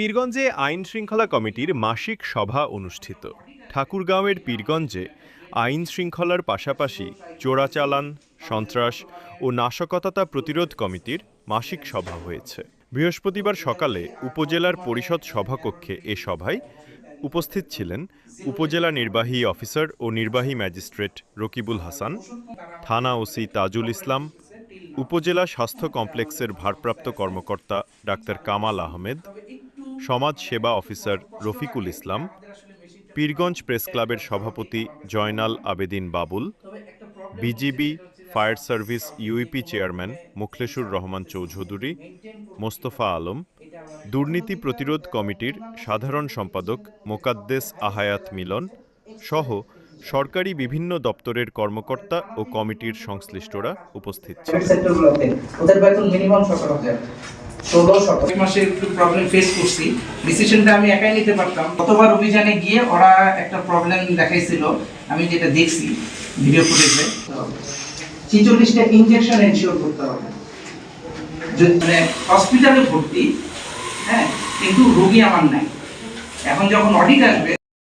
পীরগঞ্জে আইন শৃঙ্খলা কমিটির মাসিক সভা অনুষ্ঠিত। ঠাকুরগাঁওয়ের পীরগঞ্জে আইন শৃঙ্খলার পাশাপাশি চোরাচালান, সন্ত্রাস ও নাশকতা প্রতিরোধ কমিটির মাসিক সভা হয়েছে। বৃহস্পতিবার সকালে উপজেলার পরিষদ সভাকক্ষে এ সভায় উপস্থিত ছিলেন উপজেলা নির্বাহী অফিসার ও নির্বাহী ম্যাজিস্ট্রেট রকিবুল হাসান, থানা ওসি তাজুল ইসলাম, উপজেলা স্বাস্থ্য কমপ্লেক্সের ভারপ্রাপ্ত কর্মকর্তা ডাক্তার কামাল আহমেদ সমাজ সেবা অফিসার রফিকুল ইসলাম, পীরগঞ্জ প্রেস ক্লাবের সভাপতি Joynal Abedin Babul, BGB fire service UEP chairman Mukhlesur Rahman Chowdhury, Mostafa Alam, দুর্নীতি প্রতিরোধ কমিটির সাধারণ সম্পাদক মোকাদ্দেস আহায়াত মিলন সহ সরকারি বিভিন্ন দপ্তরের কর্মকর্তা ও কমিটির সংশ্লিষ্টরা উপস্থিত ছিলেন। ষোলো, সতেরো। মাসে একটু প্রবলেম ফেস করছি। ডিসিশনটা আমি একাই নিতে পারতাম। গতবার অভিযানে গিয়ে ওরা একটা প্রবলেম দেখাইছিল। আমি যেটা দেখছি ভিডিও ফুটেজে ছিচল্লিশটা ইনজেকশন এনশিওর করতে হবে। মানে হসপিটালে ভর্তি হ্যাঁ? কিন্তু রোগী আমার নাই। এখন যখন অডিট আসবে